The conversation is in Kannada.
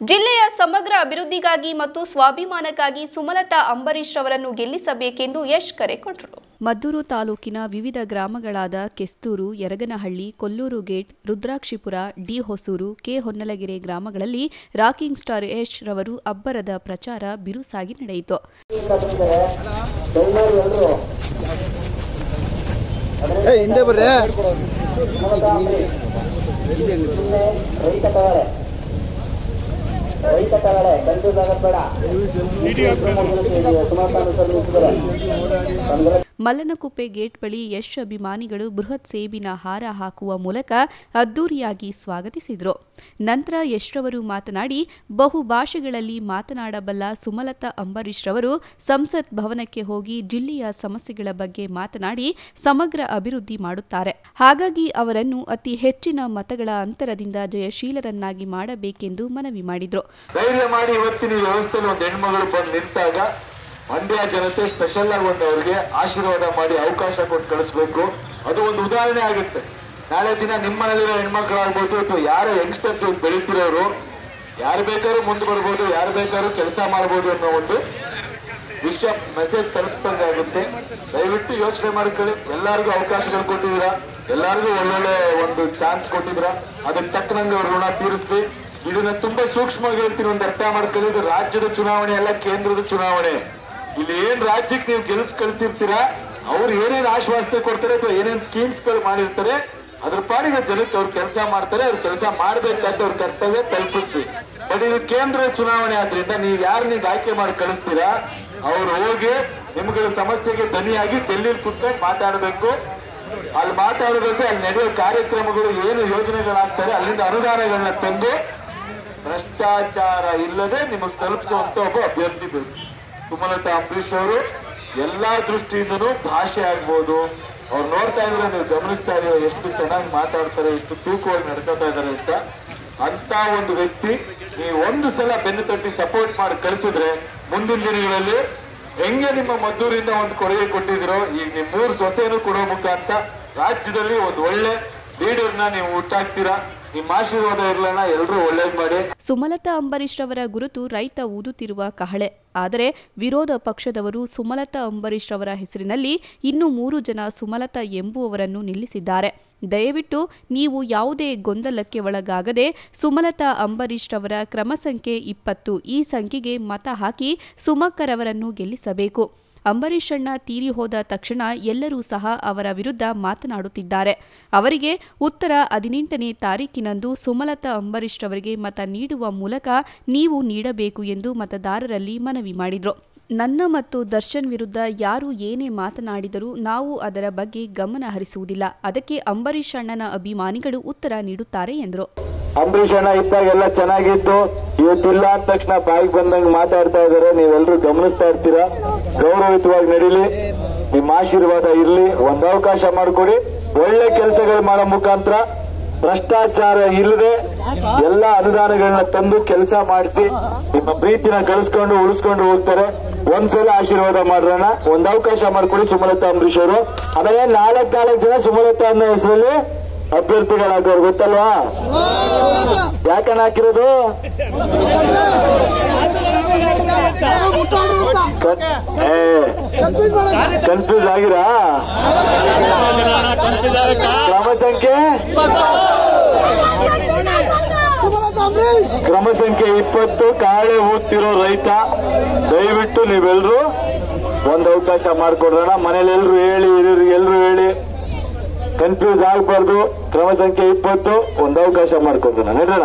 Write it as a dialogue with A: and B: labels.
A: ಜಿಲ್ಲೆಯ ಸಮಗ್ರ ಅಭಿವೃದ್ಧಿಗಾಗಿ ಮತ್ತು ಸ್ವಾಭಿಮಾನಕ್ಕಾಗಿ ಸುಮಲತಾ ಅಂಬರೀಶ್ ಅವರನ್ನು ಗೆಲ್ಲಿಸಬೇಕೆಂದು ಯಶ್ ಕರೆ ಕೊಟ್ಟರು. ಮದ್ದೂರು ತಾಲೂಕಿನ ವಿವಿಧ ಗ್ರಾಮಗಳಾದ Kesthur Yaraganahalli Kollur gate Rudrakshipura D Hosur K Honnalagere ಗ್ರಾಮಗಳಲ್ಲಿ ರಾಕಿಂಗ್ ಸ್ಟಾರ್ ಯಶ್ ರವರು ಅಬ್ಬರದ ಪ್ರಚಾರ ಬಿರುಸಾಗಿ ನಡೆಯಿತು.
B: ಹಿಂದೆ ಬರ್ರಿ.
C: ರೈತ ತಗೊಳ್ಳೆ ರೈತ ತಗೊಳ್ಳೆ ಕನ್ಫ್ಯೂಸ್ ಆಗದ್ ಬೇಡ ಸುಮಾರು
A: ಮಲ್ಲನಕುಪ್ಪೆ ಗೇಟ್ ಬಳಿ ಯಶ್ ಅಭಿಮಾನಿಗಳು ಬೃಹತ್ ಸೇಬಿನ ಹಾರ ಹಾಕುವ ಮೂಲಕ ಅದ್ದೂರಿಯಾಗಿ ಸ್ವಾಗತಿಸಿದರು. ನಂತರ ಯಶ್ರವರು ಮಾತನಾಡಿ, ಬಹು ಭಾಷೆಗಳಲ್ಲಿ ಮಾತನಾಡಬಲ್ಲ ಸುಮಲತಾ ಅಂಬರೀಶ್ ರವರು ಸಂಸತ್ ಭವನಕ್ಕೆ ಹೋಗಿ ಜಿಲ್ಲೆಯ ಸಮಸ್ಯೆಗಳ ಬಗ್ಗೆ ಮಾತನಾಡಿ ಸಮಗ್ರ ಅಭಿವೃದ್ಧಿ ಮಾಡುತ್ತಾರೆ. ಹಾಗಾಗಿ ಅವರನ್ನು ಅತಿ ಹೆಚ್ಚಿನ ಮತಗಳ ಅಂತರದಿಂದ ಜಯಶೀಲರನ್ನಾಗಿ ಮಾಡಬೇಕೆಂದು ಮನವಿ ಮಾಡಿದರು.
D: ಧೈರ್ಯ ಮಾಡಿ ಇವತ್ತಿನ ಒಂದು ಬಂದು ನಿಂತಾಗ ಮಂಡ್ಯ ಜನತೆ ಸ್ಪೆಷಲ್ ಆಗಿ ಒಂದು ಅವ್ರಿಗೆ ಆಶೀರ್ವಾದ ಮಾಡಿ ಅವಕಾಶ ಕೊಟ್ಟು ಕಳಿಸ್ಬೇಕು. ಅದು ಒಂದು ಉದಾಹರಣೆ ಆಗುತ್ತೆ. ನಾಳೆ ದಿನ ನಿಮ್ಮನೇಲಿರೋ ಹೆಣ್ಮಕ್ಳಾಗ್ಬೋದು ಅಥವಾ ಯಾರೋ ಯಂಗ್ಸ್ಟರ್ಸ್ ಬೆಳೀತಿರೋರು, ಯಾರು ಬೇಕಾದ್ರೂ ಮುಂದೆ ಬರ್ಬೋದು, ಯಾರು ಬೇಕಾದ್ರೂ ಕೆಲಸ ಮಾಡ್ಬೋದು ಅನ್ನೋ ಒಂದು ವಿಷಯ ಮೆಸೇಜ್ ತಲುಪಿದಂಗಾಗುತ್ತೆ ದಯವಿಟ್ಟು ಯೋಚನೆ ಮಾಡ್ಕೊಳ್ಳಿ ಎಲ್ಲರಿಗೂ ಅವಕಾಶಗಳು ಕೊಟ್ಟಿದ್ದೀರಾ? ಎಲ್ಲರಿಗೂ ಒಳ್ಳೊಳ್ಳೆ ಒಂದು ಚಾನ್ಸ್ ಕೊಟ್ಟಿದ್ರ ಅದಕ್ಕೆ ತಕ್ಕನಂಗೆ ಅವ್ರ ಋಣ ತೀರಿಸ್ಲಿ ಇದನ್ನ ತುಂಬಾ ಸೂಕ್ಷ್ಮವಾಗಿ ಹೇಳ್ತೀನಿ, ಒಂದು ಅರ್ಥ ಮಾಡ್ಕೊಳ್ಳಿ ಇದು ರಾಜ್ಯದ ಚುನಾವಣೆ ಅಲ್ಲ, ಕೇಂದ್ರದ ಚುನಾವಣೆ. ಇಲ್ಲಿ ಏನ್ ರಾಜ್ಯಕ್ಕೆ ನೀವು ಗೆಲ್ಸ್ ಕಳಿಸಿರ್ತೀರಾ? ಅವ್ರು ಏನೇನ್ ಆಶ್ವಾಸನೆ ಕೊಡ್ತಾರೆ ಅಥವಾ ಏನೇನ್ ಸ್ಕೀಮ್ಸ್ಗಳು ಮಾಡಿರ್ತಾರೆ, ಅದ್ರ ಪಾಡಿಗೆ ಜನಕ್ಕೆ ಅವ್ರು ಕೆಲಸ ಮಾಡ್ತಾರೆ, ಅವ್ರು ಕೆಲಸ ಮಾಡ್ಬೇಕಂತ ಅವ್ರ ಕರ್ತವ್ಯ ತಲುಪಿಸ್ತೀವಿ. ಬಟ್ ಇದು ಕೇಂದ್ರ ಚುನಾವಣೆ ಆದ್ರಿಂದ ನೀವು ಯಾರು ನೀವು ಆಯ್ಕೆ ಮಾಡಿ ಕಳಿಸ್ತೀರಾ? ಅವ್ರು ಹೋಗಿ ನಿಮ್ಗಳ ಸಮಸ್ಯೆಗೆ ದನಿಯಾಗಿ ಡೆಲ್ಲಿ ಕುತ್ಕೊಂಡು ಮಾತಾಡಬೇಕು. ಅಲ್ಲಿ ಮಾತಾಡಬೇಕು, ಅಲ್ಲಿ ನಡೆಯೋ ಕಾರ್ಯಕ್ರಮಗಳು ಏನು ಯೋಜನೆಗಳಾಗ್ತಾರೆ, ಅಲ್ಲಿಂದ ಅನುದಾನಗಳನ್ನ ತಂದು ಭ್ರಷ್ಟಾಚಾರ ಇಲ್ಲದೆ ನಿಮಗೆ ತಲುಪಿಸುವಂತ ಒಬ್ಬ ಅಭ್ಯರ್ಥಿ ಬೇಕು. ಸುಮಲತಾ ಅಂಬರೀಶ್ ಅವರು ಎಲ್ಲಾ ದೃಷ್ಟಿಯಿಂದನೂ ಭಾಷೆ ಆಗ್ಬೋದು. ಅವ್ರು ನೋಡ್ತಾ ಇದ್ರೆ ನೀವು ಗಮನಿಸ್ತಾ ಇದೀರ ಎಷ್ಟು ಚೆನ್ನಾಗಿ ಮಾತಾಡ್ತಾರೆ, ಎಷ್ಟು ತೂಕವಾಗಿ ನಡ್ಕೊತಾ ಇದಾರೆ ಅಂತ. ಅಂತ ಒಂದು ವ್ಯಕ್ತಿ ನೀವು ಒಂದು ಸಲ ಬೆನ್ನು ತಟ್ಟಿ ಸಪೋರ್ಟ್ ಮಾಡಿ ಕಳಿಸಿದ್ರೆ ಮುಂದಿನ ದಿನಗಳಲ್ಲಿ ಹೆಂಗೆ ನಿಮ್ಮ ಮದ್ದೂರಿಂದ ಒಂದು ಕೊಡುಗೆ ಕೊಟ್ಟಿದಿರೋ, ಈಗ ನಿಮ್ ಮೂರು ಸೊಸೆಯನ್ನು ಕೊಡೋ ಅಂತ ರಾಜ್ಯದಲ್ಲಿ ಒಂದು ಒಳ್ಳೆ ಲೀಡರ್ನ ನೀವು ಹುಟ್ಟಾಕ್ತೀರಾ?
A: ಸುಮಲತಾ ಅಂಬರೀಶ್ ರವರ ಗುರುತು ರೈತ ಊದುತ್ತಿರುವ ಕಹಳೆ. ಆದರೆ ವಿರೋಧ ಪಕ್ಷದವರು ಸುಮಲತಾ ಅಂಬರೀಶ್ ರವರ ಹೆಸರಿನಲ್ಲಿ ಇನ್ನು ಮೂರು ಜನ ಸುಮಲತಾ ಎಂಬುವವರನ್ನು ನಿಲ್ಲಿಸಿದ್ದಾರೆ. ದಯವಿಟ್ಟು ನೀವು ಯಾವುದೇ ಗೊಂದಲಕ್ಕೆ ಒಳಗಾಗದೆ ಸುಮಲತಾ ಅಂಬರೀಶ್ ರವರ ಕ್ರಮ ಸಂಖ್ಯೆ ಇಪ್ಪತ್ತು ಈ ಸಂಖ್ಯೆಗೆ ಮತ ಹಾಕಿ ಸುಮಕ್ಕರವರನ್ನು ಗೆಲ್ಲಿಸಬೇಕು. ಅಂಬರೀಷ್ ಅಣ್ಣ ತೀರಿ ಹೋದ ತಕ್ಷಣ ಎಲ್ಲರೂ ಸಹ ಅವರ ವಿರುದ್ಧ ಮಾತನಾಡುತ್ತಿದ್ದಾರೆ. ಅವರಿಗೆ ಉತ್ತರ ಹದಿನೆಂಟನೇ ತಾರೀಕಿನಂದು ಸುಮಲತಾ ಅಂಬರೀಷ್ ಅವರಿಗೆ ಮತ ನೀಡುವ ಮೂಲಕ ನೀವು ನೀಡಬೇಕು ಎಂದು ಮತದಾರರಲ್ಲಿ ಮನವಿ ಮಾಡಿದರು. ನನ್ನ ಮತ್ತು ದರ್ಶನ್ ವಿರುದ್ಧ ಯಾರು ಏನೇ ಮಾತನಾಡಿದರೂ ನಾವು ಅದರ ಬಗ್ಗೆ ಗಮನ ಹರಿಸುವುದಿಲ್ಲ. ಅದಕ್ಕೆ ಅಂಬರೀಷ್ ಅಣ್ಣನ ಅಭಿಮಾನಿಗಳು ಉತ್ತರ ನೀಡುತ್ತಾರೆ ಎಂದರು.
D: ಅಂಬರೀಷ್ ಅಣ್ಣ ಇದ್ದಾಗ ಎಲ್ಲ ಚೆನ್ನಾಗಿತ್ತು. ಇವತ್ತಿಲ್ಲ ಅಂದ ತಕ್ಷಣ ಬಾಯಿಗೆ ಬಂದಂಗೆ ಮಾತಾಡ್ತಾ ಇದಾರೆ ನೀವೆಲ್ಲರೂ ಗಮನಿಸ್ತಾ ಇರ್ತೀರಾ? ಗೌರವಯುತವಾಗಿ ನಡೀಲಿ. ನಿಮ್ಮ ಆಶೀರ್ವಾದ ಇರಲಿ. ಒಂದ್ ಅವಕಾಶ ಮಾಡಿಕೊಡಿ. ಒಳ್ಳೆ ಕೆಲಸಗಳು ಮಾಡೋ ಮುಖಾಂತರ ಭ್ರಷ್ಟಾಚಾರ ಇಲ್ಲದೆ ಎಲ್ಲ ಅನುದಾನಗಳನ್ನ ತಂದು ಕೆಲಸ ಮಾಡಿಸಿ, ನಿಮ್ಮ ಪ್ರೀತಿನ ಕಳಿಸ್ಕೊಂಡು ಉಳಿಸ್ಕೊಂಡು ಹೋಗ್ತಾರೆ. ಒಂದ್ಸಲ ಆಶೀರ್ವಾದ ಮಾಡೋಣ ಒಂದ್ ಅವಕಾಶ ಮಾಡ್ಕೊಡಿ ಸುಮಲತಾ ಅಂಬರೀಶ್ ಅವರು. ಆಮೇಲೆ ನಾಲ್ಕ್ ನಾಲ್ಕು ಜನ ಸುಮಲತಾ ಅನ್ನೋ ಹೆಸರಲ್ಲಿ ಅಭ್ಯರ್ಥಿಗಳಾಗೋರು ಗೊತ್ತಲ್ವಾ? ಯಾಕಣ್ಣ ಹಾಕಿರೋದು? ಕನ್ಫ್ಯೂಸ್ ಆಗಿರಾ? ಕ್ರಮ ಸಂಖ್ಯೆ? ಕ್ರಮ ಸಂಖ್ಯೆ ಇಪ್ಪತ್ತು, ಕಾಳೆ ಊದ್ತಿರೋ ರೈತ. ದಯವಿಟ್ಟು ನೀವೆಲ್ಲರೂ ಒಂದು ಅವಕಾಶ ಮಾಡಿಕೊಡೋಣ ಮನೇಲಿ ಎಲ್ರು ಹೇಳಿ ಎಲ್ಲರೂ ಹೇಳಿ. ಕನ್ಫ್ಯೂಸ್ ಆಗ್ಬಾರ್ದು. ಕ್ರಮ ಸಂಖ್ಯೆ ಇಪ್ಪತ್ತು ಒಂದು ಅವಕಾಶ ನಾನು. ನಡೋಣ